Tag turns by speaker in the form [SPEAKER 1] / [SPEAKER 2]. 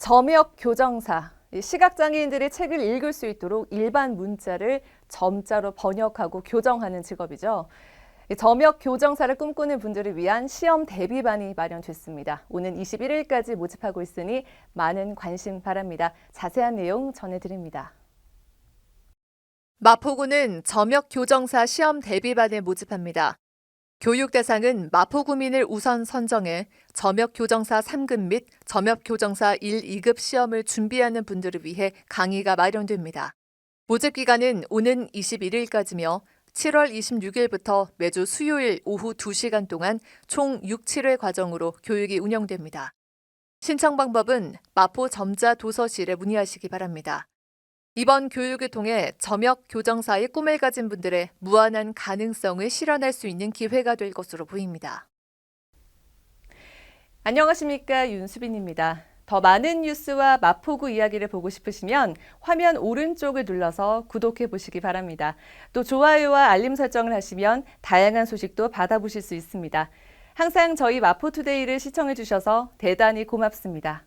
[SPEAKER 1] 점역 교정사. 이 시각장애인들이 책을 읽을 수 있도록 일반 문자를 점자로 번역하고 교정하는 직업이죠. 이 점역 교정사를 꿈꾸는 분들을 위한 시험 대비반이 마련됐습니다. 오는 21일까지 모집하고 있으니 많은 관심 바랍니다. 자세한 내용 전해드립니다. 마포구는 점역 교정사 시험 대비반에 모집합니다. 교육 대상은 마포구민을 우선 선정해 점역 교정사 3급 및 점역 교정사 1, 2급 시험을 준비하는 분들을 위해 강의가 마련됩니다. 모집 기간은 오는 21일까지며 7월 26일부터 매주 수요일 오후 2시간 동안 총 6, 7회 과정으로 교육이 운영됩니다. 신청 방법은 마포 점자 도서실에 문의하시기 바랍니다. 이번 교육을 통해 점역 교정사의 꿈을 가진 분들의 무한한 가능성을 실현할 수 있는 기회가 될 것으로 보입니다. 안녕하십니까 윤수빈입니다. 더 많은 뉴스와 마포구 이야기를 보고 싶으시면 화면 오른쪽을 눌러서 구독해 보시기 바랍니다. 또 좋아요와 알림 설정을 하시면 다양한 소식도 받아보실 수 있습니다. 항상 저희 마포투데이를 시청해 주셔서 대단히 고맙습니다.